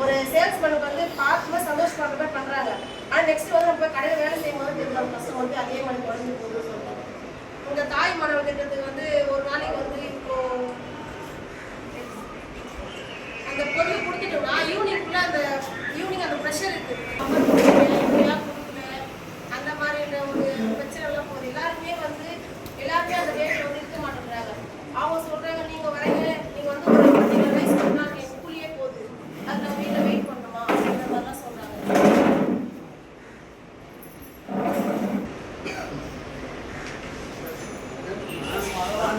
ஒரு சேல்ஸ்மேனுக்கு வந்து பார்க்கும்போது சந்தோஷப்படுற மாதிரி பண்ணுறாங்க ஆனால் நெக்ஸ்ட் வந்து நம்ம கடையில் வேலை செய்யும் போது தெரியும் நம்ம பசங்க வந்து அதே மாதிரி குறைஞ்சி போகுதுன்னு சொல்லுவாங்க உங்கள் தாய் மாணவர் திட்டத்துக்கு வந்து ஒரு நாளைக்கு வந்து இப்போ அந்த பொருள் கொடுத்துட்டோம்னா ஈவினிங் அந்த ஈவினிங் அந்த ப்ரெஷர் இருக்குது அந்த மாதிரியான ஒரு பிரச்சனைலாம் போகுது. எல்லாருமே வந்து எல்லாருமே அந்த ரேட்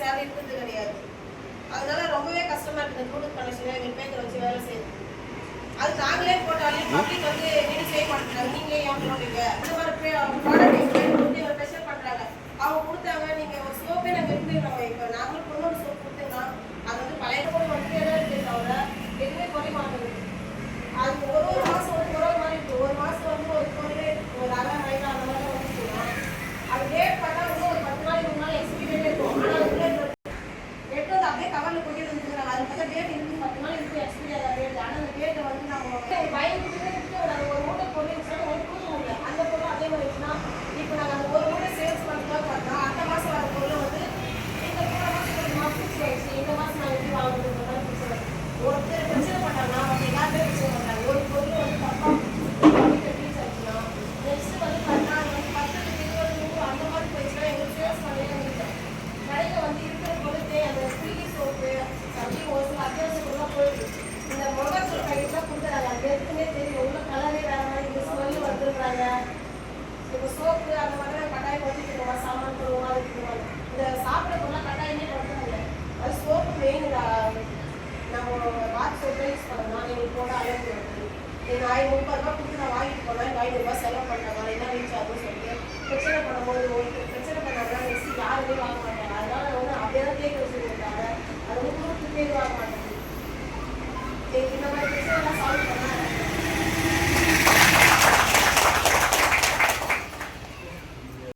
சேவை இருக்கிறது கிடையாது. அதனால ரொம்பவே கஷ்டமா இருக்குது. ப்ளூடூத் கனெக்ஷன் எங்கள் பேக்கர் வச்சு வேலை செய்யுது அது நாங்களே போட்டாலே பப்ளிக் வந்து வீடு செய்ய மாட்டேங்கிறாங்க நீங்களே ஏன் போடுறீங்க? அந்த மாதிரி ப்ராடக்ட் எக்ஸ்பிளைன் கொடுத்து இவங்க ப்ரெஷர் பண்ணுறாங்க அவங்க கொடுத்தாங்க. நீங்கள் ஒரு சோப்பே நாங்கள் இருந்து இப்போ கவரில் கொட்டி வந்துருக்காங்க அதுக்கு டேட் இருந்து பத்து நாள் இருக்கு எக்ஸ்பீரியர் டேட் ஆனால் அந்த டேட்டை வந்து நம்ம பயந்துட்டு போடுவாங்க இப்போ சோப்பு அந்த மாதிரிலாம் கட்டாயம் கொட்டிக்கிடுவோம் சாமான் போடுவோம்? அது போடுவாங்க இந்த சாப்பிட பொருளாக கட்டாயமே பண்ணுறாங்க அது சோப்பு மெயின் நம்ம பாத் சோப்பு யூஸ் பண்ணணும்?